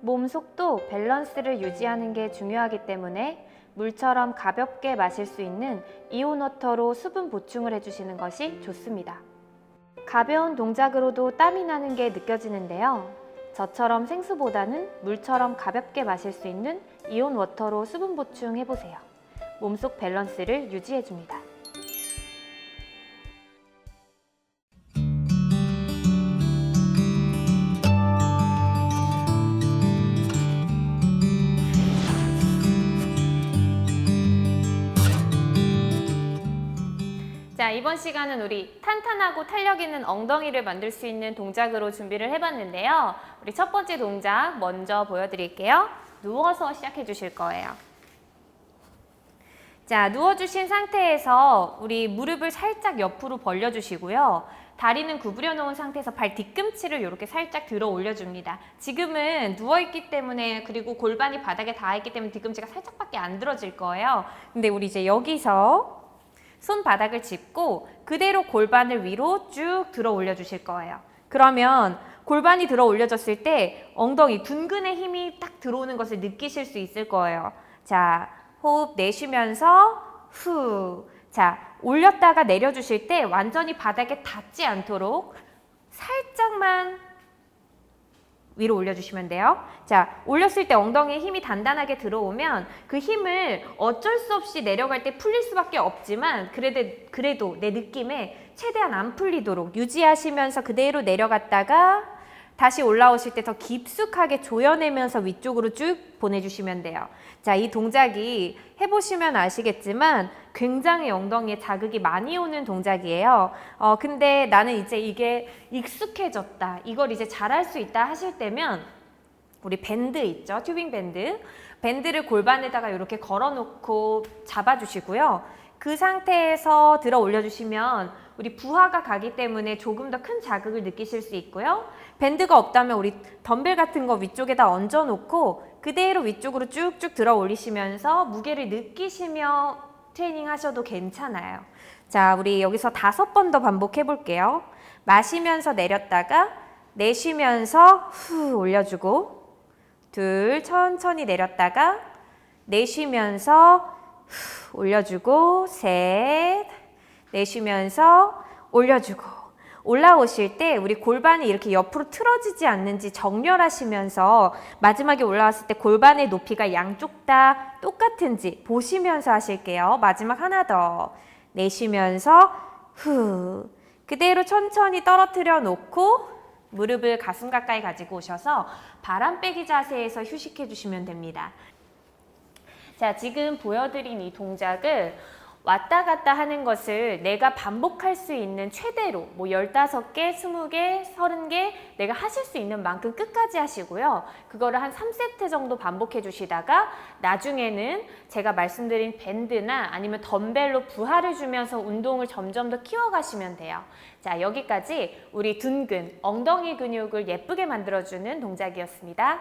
몸 속도 밸런스를 유지하는 게 중요하기 때문에 물처럼 가볍게 마실 수 있는 이온워터로 수분 보충을 해주시는 것이 좋습니다. 가벼운 동작으로도 땀이 나는 게 느껴지는데요. 저처럼 생수보다는 물처럼 가볍게 마실 수 있는 이온워터로 수분 보충해 보세요. 몸속 밸런스를 유지해 줍니다. 이번 시간은 우리 탄탄하고 탄력 있는 엉덩이를 만들 수 있는 동작으로 준비를 해봤는데요. 우리 첫 번째 동작 먼저 보여드릴게요. 누워서 시작해 주실 거예요. 자, 누워주신 상태에서 우리 무릎을 살짝 옆으로 벌려주시고요. 다리는 구부려 놓은 상태에서 발 뒤꿈치를 이렇게 살짝 들어 올려줍니다. 지금은 누워있기 때문에 그리고 골반이 바닥에 닿아있기 때문에 뒤꿈치가 살짝밖에 안 들어질 거예요. 근데 우리 이제 여기서 손바닥을 짚고 그대로 골반을 위로 쭉 들어 올려 주실 거예요. 그러면 골반이 들어 올려졌을 때 엉덩이 둔근의 힘이 딱 들어오는 것을 느끼실 수 있을 거예요. 자, 호흡 내쉬면서 후. 자, 올렸다가 내려 주실 때 완전히 바닥에 닿지 않도록 살짝만 위로 올려주시면 돼요. 자, 올렸을 때 엉덩이에 힘이 단단하게 들어오면 그 힘을 어쩔 수 없이 내려갈 때 풀릴 수밖에 없지만 그래도, 그래도 내 느낌에 최대한 안 풀리도록 유지하시면서 그대로 내려갔다가 다시 올라오실 때 더 깊숙하게 조여내면서 위쪽으로 쭉 보내주시면 돼요. 자, 이 동작이 해보시면 아시겠지만 굉장히 엉덩이에 자극이 많이 오는 동작이에요. 어, 근데 나는 이제 이게 익숙해졌다. 이걸 이제 잘할 수 있다 하실 때면 우리 밴드 있죠? 튜빙 밴드. 밴드를 골반에다가 이렇게 걸어놓고 잡아주시고요. 그 상태에서 들어 올려주시면 우리 부하가 가기 때문에 조금 더 큰 자극을 느끼실 수 있고요. 밴드가 없다면 우리 덤벨 같은 거 위쪽에다 얹어놓고 그대로 위쪽으로 쭉쭉 들어 올리시면서 무게를 느끼시며 트레이닝 하셔도 괜찮아요. 자, 우리 여기서 다섯 번 더 반복해 볼게요. 마시면서 내렸다가 내쉬면서 후 올려주고 둘 천천히 내렸다가 내쉬면서 후 올려주고 셋 내쉬면서 올려주고 올라오실 때 우리 골반이 이렇게 옆으로 틀어지지 않는지 정렬하시면서 마지막에 올라왔을 때 골반의 높이가 양쪽 다 똑같은지 보시면서 하실게요. 마지막 하나 더 내쉬면서 후 그대로 천천히 떨어뜨려 놓고 무릎을 가슴 가까이 가지고 오셔서 바람 빼기 자세에서 휴식해 주시면 됩니다. 자, 지금 보여드린 이 동작을 왔다 갔다 하는 것을 내가 반복할 수 있는 최대로 뭐 15개, 20개, 30개 내가 하실 수 있는 만큼 끝까지 하시고요. 그거를 한 3세트 정도 반복해 주시다가 나중에는 제가 말씀드린 밴드나 아니면 덤벨로 부하를 주면서 운동을 점점 더 키워가시면 돼요. 자, 여기까지 우리 둔근, 엉덩이 근육을 예쁘게 만들어주는 동작이었습니다.